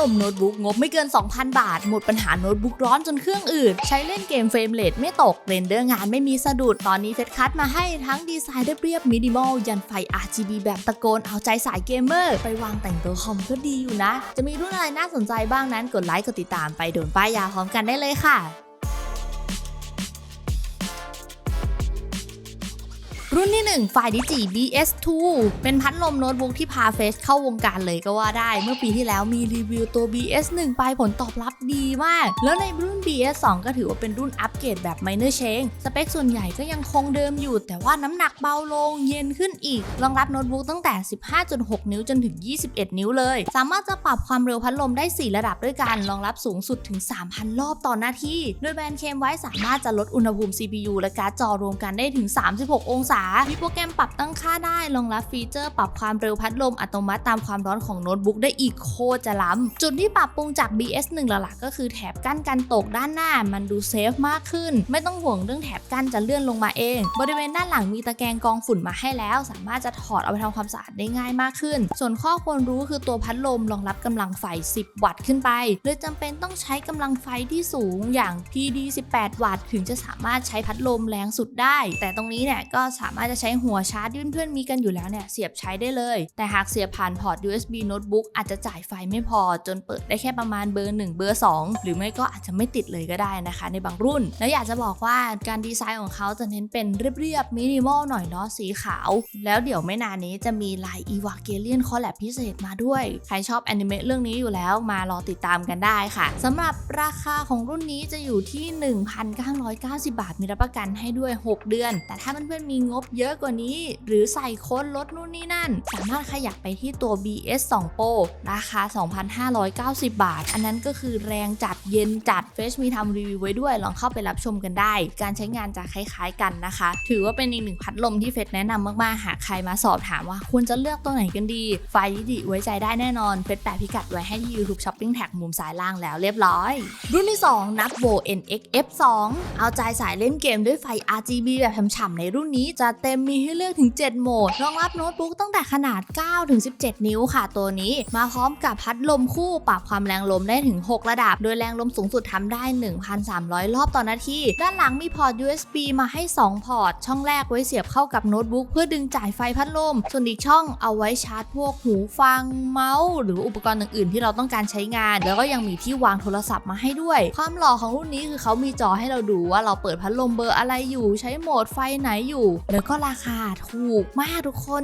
ลมโน้ตบุ๊กงบไม่เกิน 2,000 บาท หมดปัญหาโน้ตบุ๊กร้อนจนเครื่องอืดใช้เล่นเกมเฟรมเรทไม่ตกเรนเดอร์งานไม่มีสะดุดตอนนี้เฟซคัทมาให้ทั้งดีไซน์เรียบๆมินิมอลยันไฟ RGB แบบตะโกนเอาใจสายเกมเมอร์ ไปวางแต่งตัวคอมก็ดีอยู่นะ จะมีรุ่นอะไรน่าสนใจบ้างนั้นกดไลค์กดติดตามไปโดนป้ายยาพร้อมกันได้เลยค่ะ รุ่นที่1ไฟดิจิ BS2 เป็นพัดลมโน้ตบุ๊กที่พาเฟสเข้าวงการเลยก็ว่าได้ เมื่อปีที่แล้วมีรีวิวตัว BS1 ไปผลตอบรับดีมาก แล้วในรุ่น BS2 ก็ถือว่าเป็นรุ่นอัปเกรดแบบ minor change สเปคส่วนใหญ่ก็ยังคงเดิมอยู่ แต่ว่าน้ำหนักเบาลงเย็นขึ้นอีก รองรับโน้ตบุ๊กตั้งแต่ 15.6 นิ้วจนถึง 21 นิ้วเลย สามารถจะปรับความเร็วพัดลมได้ 4 ระดับด้วยกัน รองรับสูงสุดถึง 3,000 รอบต่อนาที โดยแบรนด์เคมไว้สามารถจะลดอุณหภูมิ CPU และการ์ดจอรวมกันได้ถึง 36 องศามีโปรแกรมปรับตั้งค่าได้รองรับฟีเจอร์ปรับความเร็วพัดลมอัตโนมัติตามความร้อนของโน้ตบุ๊กได้อีกโคจะล้ำ จุดที่ปรับปรุงจาก BS1 หลักๆก็คือแถบกั้นกันตกด้านหน้า มันดูเซฟมากขึ้น ไม่ต้องห่วงเรื่องแถบกั้นจะเลื่อนลงมาเอง บริเวณด้านหลังมีตะแกรงกองฝุ่นมาให้แล้ว สามารถจะถอดเอาไปทำความสะอาดได้ง่ายมากขึ้น ส่วนข้อควรรู้คือตัวพัดลมรองรับกำลังไฟ 10 วัตต์ขึ้นไปเลยจำเป็นต้องใช้กำลังไฟที่สูงอย่าง PD 18 วัตต์ถึงจะสามารถใช้พัดลมแรงสุดได้ แต่ตรงนี้เนี่ยก็สามารถจะใช้หัวชาร์จที่เพื่อนๆมีกันอยู่แล้วเนี่ยเสียบใช้ได้เลย แต่หากเสียบผ่านพอร์ต USB โน้ตบุ๊กอาจจะจ่ายไฟไม่พอ จนเปิดได้แค่ประมาณเบอร์ 1 เบอร์ 2 หรือไม่ก็อาจจะไม่ติดเลยก็ได้นะคะ ในบางรุ่น แล้วอยากจะบอกว่าการดีไซน์ของเขาจะเน้นเป็นเรียบๆมินิมอลหน่อยเนาะสีขาว แล้วเดี๋ยวไม่นานนี้จะมีลายอีวาเกเลียนคอลแลบพิเศษมาด้วย ใครชอบแอนิเมะเรื่องนี้อยู่แล้วมารอติดตามกันได้ค่ะสำหรับราคาของรุ่นนี้จะอยู่ที่ 1,990 บาทมีรับประกันให้ด้วย 6 เดือน แต่ถ้าเพื่อนๆมีงบเยอะกว่านี้ หรือใส่โค้ดลดนู่นนี่นั่น สามารถขยับไปที่ตัว BS 2 Pro ราคา 2,590 บาท อันนั้นก็คือแรงจัดเย็นจัดเฟชมีทำรีวิวไว้ด้วย ลองเข้าไปรับชมกันได้ การใช้งานจะคล้ายๆกันนะคะ ถือว่าเป็นอีกหนึ่งพัดลมที่เฟชแนะนำมากๆ หากใครมาสอบถามว่าควรจะเลือกตัวไหนกันดี ไฟดีไว้ใจได้แน่นอน เฟชแปะพิกัดไว้ให้ที่ YouTube Shopping Tag มุมซ้ายล่างแล้วเรียบร้อย รุ่นที่ 2 นับโ NX F2 เอาใจสายเล่นเกมด้วยไฟ RGB แบบฉ่ำๆในรุ่นนี้จะเต็มมีให้เลือกถึง 7 โหมด รองรับโน้ตบุ๊กตั้งแต่ขนาด 9 ถึง 17 นิ้วค่ะตัวนี้ มาพร้อมกับพัดลมคู่ปรับความแรงลมได้ถึง 6 ระดับ โดยแรงลมสูงสุดทำได้ 1,300 รอบต่อนาที ด้านหลังมีพอร์ต USB มาให้ 2 พอร์ต ช่องแรกไว้เสียบเข้ากับโน้ตบุ๊กเพื่อดึงจ่ายไฟพัดลม ส่วนอีกช่องเอาไว้ชาร์จพวกหูฟังเมาส์หรืออุปกรณ์อื่นๆ ที่เราต้องการใช้งาน แล้วก็ยังมีที่วางโทรศัพท์มาให้ด้วย ความหล่อของรุ่นนี้คือเขามีจอให้เราดูว่าเราเปิดพัดลมเบอร์อะไรอยู่ ใช้โหมดไฟไหนอยู่แล้วก็ราคาถูกมากทุกคน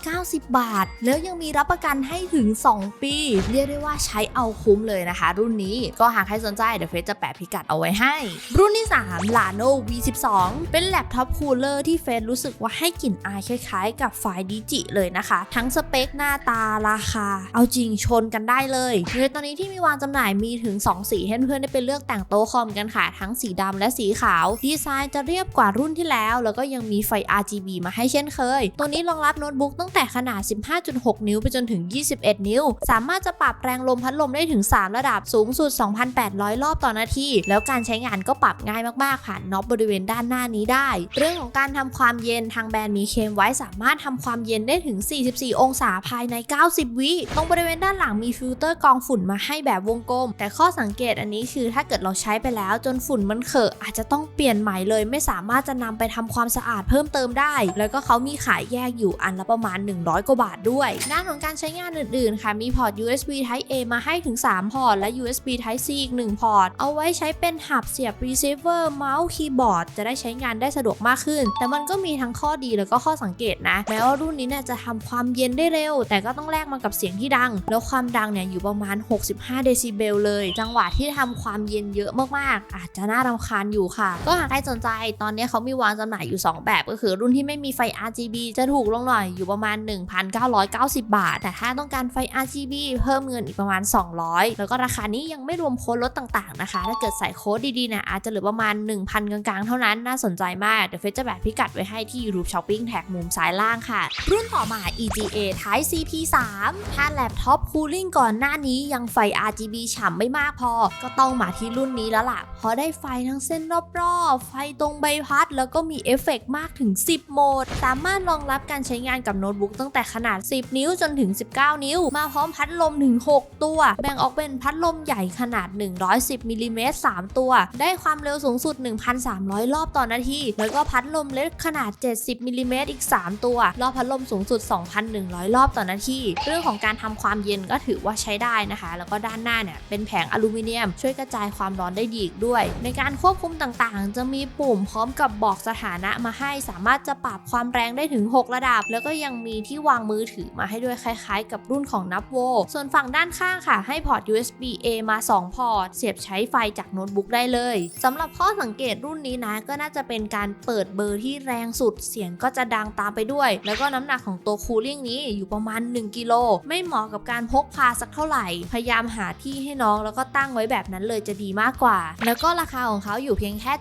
790 บาท แล้วยังมีรับประกันให้ถึง 2 ปี เรียกได้ว่าใช้เอาคุ้มเลยนะคะ รุ่นนี้ก็หากใครสนใจเดี๋ยวเฟซจะแปะพิกัดเอาไว้ให้ รุ่นที่ 3 Lano V12 เป็นแล็ปท็อปคูลเลอร์ที่เฟซรู้สึกว่าให้กลิ่นอายคล้ายๆ กับไฟดิจิเลยนะคะ ทั้งสเปคหน้าตาราคา เอาจริงชนกันได้เลยโดยตอนนี้ที่มีวางจำหน่ายมีถึง 2 สีให้เพื่อนได้ไปเลือกแต่งโต๊ะคอมกันค่ะ ทั้งสีดำและสีขาว ดีไซน์จะเรียบกว่ารุ่นที่แล้ว แล้วก็ยังมีไฟ RGB มาให้เช่นเคย ตัวนี้รองรับโน้ตบุ๊กตั้งแต่ขนาด 15.6 นิ้วไปจนถึง 21 นิ้ว สามารถจะปรับแรงลมพัดลมได้ถึง 3 ระดับสูงสุด 2,800 รอบต่อนาที แล้วการใช้งานก็ปรับง่ายมากๆ ผ่านน็อบบริเวณด้านหน้านี้ได้ เรื่องของการทำความเย็นทางแบรนด์มีเคมไว้สามารถทำความเย็นได้ถึง 44 องศาภายใน 90 วิตรงบริเวณด้านหลังมีฟิลเตอร์กองฝุ่นมาให้แบบวงกลม แต่ข้อสังเกตอันนี้คือถ้าเกิดเราใช้ไปแล้วจนฝุ่นมันเขอะอาจจะต้องเปลี่ยนใหม่เลย ไม่สามารถจะนำไปทำความสะอาดเพิ่มเติมได้ แล้วก็เขามีขายแยกอยู่อันละประมาณ 100 กว่าบาทด้วย ด้านของการใช้งานอื่นๆ ค่ะ มีพอร์ต USB Type A มาให้ถึง 3 พอร์ต และ USB Type C อีก 1 พอร์ต เอาไว้ใช้เป็นหับเสียบ receiver เมาส์คีย์บอร์ดจะได้ใช้งานได้สะดวกมากขึ้น แต่มันก็มีทั้งข้อดีแล้วก็ข้อสังเกตนะ แม้ว่ารุ่นนี้เนี่ยจะทำความเย็นได้เร็ว แต่ก็ต้องแลกมากับเสียงที่ดัง แล้วความดังเนี่ยอยู่ประมาณ 65 เดซิเบลเลย จังหวะที่ทำความเย็นเยอะมากๆ อาจจะน่ารำคาญอยู่ค่ะ ก็หากใครสนใจตอนนี้เขามีวางจำหน่ายอยู่ 2 แบบก็คือรุ่นที่ไม่มีไฟ RGB จะถูกลงหน่อยอยู่ประมาณ 1,990 บาท แต่ถ้าต้องการไฟ RGB เพิ่มเงินอีกประมาณ 200 แล้วก็ราคานี้ยังไม่รวมโค้ดลดต่างๆนะคะ ถ้าเกิดใส่โค้ดดีๆนี่ยอาจจะเหลือประมาณ 1,000 กลางๆ เท่านั้นน่าสนใจมากเดี๋ยวเฟซจะแบบพิกัดไว้ให้ที่ YouTube Shopping แท็กมุมซ้ายล่างค่ะ รุ่นต่อมา EGA Type CP3 ถ้าแล็ปท็อปคูลิ่งก่อนหน้านี้ยังไฟ RGB ฉ่ำไม่มากพอ ก็ต้องมาที่รุ่นนี้แล้วล่ะเพราะได้ไฟทั้งเส้นรอบๆไฟตรงใบพัด แล้วก็มีเอฟเฟกต์มากถึง10 โหมด สามารถรองรับการใช้งานกับโน้ตบุ๊กตั้งแต่ขนาด 10 นิ้วจนถึง 19 นิ้ว มาพร้อมพัดลมถึง 6 ตัว แบ่งออกเป็นพัดลมใหญ่ขนาด 110มิลลิเมตร3ตัว ได้ความเร็วสูงสุด 1,300 รอบต่อนาที แล้วก็พัดลมเล็กขนาด 70มิลลิเมตรอีก 3 ตัว รอบพัดลมสูงสุด 2,100 รอบต่อนาที เรื่องของการทำความเย็นก็ถือว่าใช้ได้นะคะ แล้วก็ด้านหน้าเนี่ยเป็นแผงอลูมิเนียม ช่วยกระจายความร้อนได้ดีอีกด้วย ในการควบคุมต่างๆ จะมีปุ่มพร้อมกับบอกสถานะมาให้สาามารถจะปรับความแรงได้ถึง 6 ระดับ แล้วก็ยังมีที่วางมือถือมาให้ด้วยคล้ายๆ กับรุ่นของนับโวส่วนฝั่งด้านข้างค่ะ ให้พอร์ต USB A มา 2 พอร์ต เสียบใช้ไฟจากโน้ตบุ๊กได้เลยสำหรับข้อสังเกตรุ่นนี้นะ ก็น่าจะเป็นการเปิดเบอร์ที่แรงสุดเสียงก็จะดังตามไปด้วย แล้วก็น้ำหนักของตัวคูลิ่งนี้อยู่ประมาณ 1กิโลไม่เหมาะกับการพกพาสักเท่าไหร่ พยายามหาที่ให้น้องแล้วก็ตั้งไว้แบบนั้นเลยจะดีมากกว่า แล้วก็ราคาของเขาอยู่เพียงแค่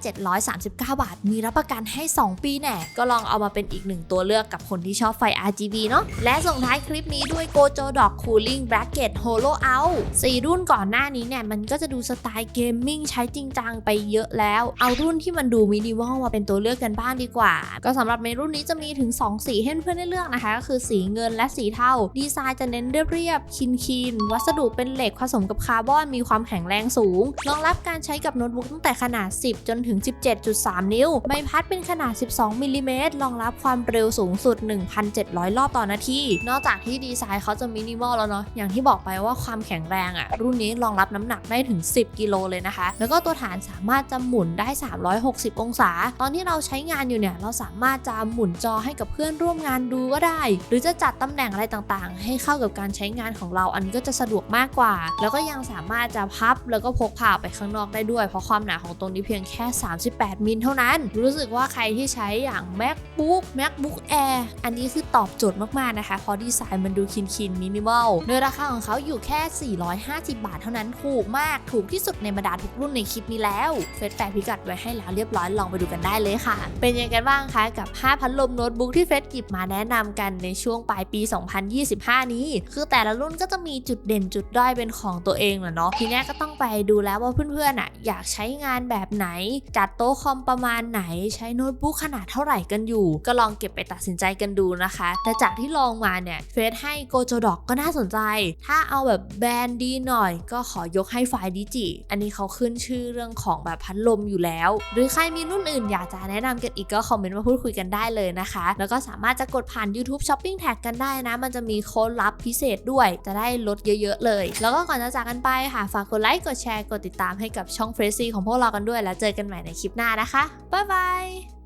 739 บาท มีรับประกันให้ 2 ปีแน่ก็ลองเอามาเป็นอีกหนึ่งตัวเลือกกับคนที่ชอบไฟ RGB เนาะและส่งท้ายคลิปนี้ด้วย Gojo Dog Cooling Bracket Holo Out 4รุ่นก่อนหน้านี้เนี่ย มันก็จะดูสไตล์เกมมิ่งใช้จริงจังไปเยอะแล้ว เอารุ่นที่มันดูมินิมอลมาเป็นตัวเลือกกันบ้างดีกว่า ก็สำหรับในรุ่นนี้จะมีถึง 2 สีให้เพื่อนได้เลือกนะคะ ก็คือสีเงินและสีเทาดีไซน์จะเน้นเรียบๆคินๆวัสดุเป็นเหล็กผสมกับคาร์บอนมีความแข็งแรงสูงรองรับการใช้กับโน้ตบุ๊กตั้งแต่ขนาด 10 จนถึง 17.3 นิ้วใบพัดเป็นขนาด 12มิลลิเมตรรองรับความเร็วสูงสุด 1,700 รอบต่อนาที นอกจากที่ดีไซน์เขาจะมินิมอลแล้วเนาะ อย่างที่บอกไปว่าความแข็งแรงอะรุ่นนี้รองรับน้ำหนักได้ถึง 10 กิโลเลยนะคะ แล้วก็ตัวฐานสามารถจะหมุนได้ 360 องศา ตอนที่เราใช้งานอยู่เนี่ย เราสามารถจะหมุนจอให้กับเพื่อนร่วมงานดูก็ได้ หรือจะจัดตำแหน่งอะไรต่างๆ ให้เข้ากับการใช้งานของเรา อันนี้ก็จะสะดวกมากกว่า แล้วก็ยังสามารถจะพับแล้วก็พกพาไปข้างนอกได้ด้วย เพราะความหนาของตรงนี้เพียงแค่ 38 มิลเท่านั้น รู้สึกว่าใครที่ใช้อย่าง MacBook MacBook Air อันนี้คือตอบโจทย์มากๆนะคะเพราะดีไซน์มันดูคินคินมินิมอลโดยราคาของเขาอยู่แค่ 450 บาทเท่านั้นถูกมากถูกที่สุดในบรรดาทุกรุ่นในคลิปนี้แล้ว เฟซแปะพิกัดไว้ให้แล้วเรียบร้อยลองไปดูกันได้เลยค่ะ เป็นยังไงกันบ้างคะกับ 5 พัดลมโน้ตบุ๊กที่เฟซกิบมาแนะนำกันในช่วงปลายปี 2025 นี้ คือแต่ละรุ่นก็จะมีจุดเด่นจุดด้อยเป็นของตัวเองแหละเนาะทีแรกก็ต้องไปดูแล้วว่าเพื่อนๆอะอยากใช้งานแบบไหน จัดโต๊ะคอมประมาณไหนใช้โน้ตบุ๊กขนาดเท่าไหร่กันอยู่ ก็ลองเก็บไปตัดสินใจกันดูนะคะ แต่จากที่ลองมาเนี่ยเฟซให้โกโจดอกก็น่าสนใจ ถ้าเอาแบบแบรนด์ดีหน่อย ก็ขอยกให้ไฟดิจิ อันนี้เขาขึ้นชื่อเรื่องของแบบพัดลมอยู่แล้ว หรือใครมีรุ่นอื่นอยากจะแนะนำกันอีกก็คอมเมนต์มาพูดคุยกันได้เลยนะคะ แล้วก็สามารถจะกดผ่าน YouTube Shopping Tag กันได้นะ มันจะมีโค้ดลับพิเศษด้วยจะได้ลดเยอะๆเลย แล้วก็ก่อนจะจากกันไปค่ะฝากกดไลค์กดแชร์กดติดตามให้กับช่องเฟรซี่ของพวกเรากันด้วย แล้วเจอกันใหม่ในคลิปหน้านะคะบ๊ายบาย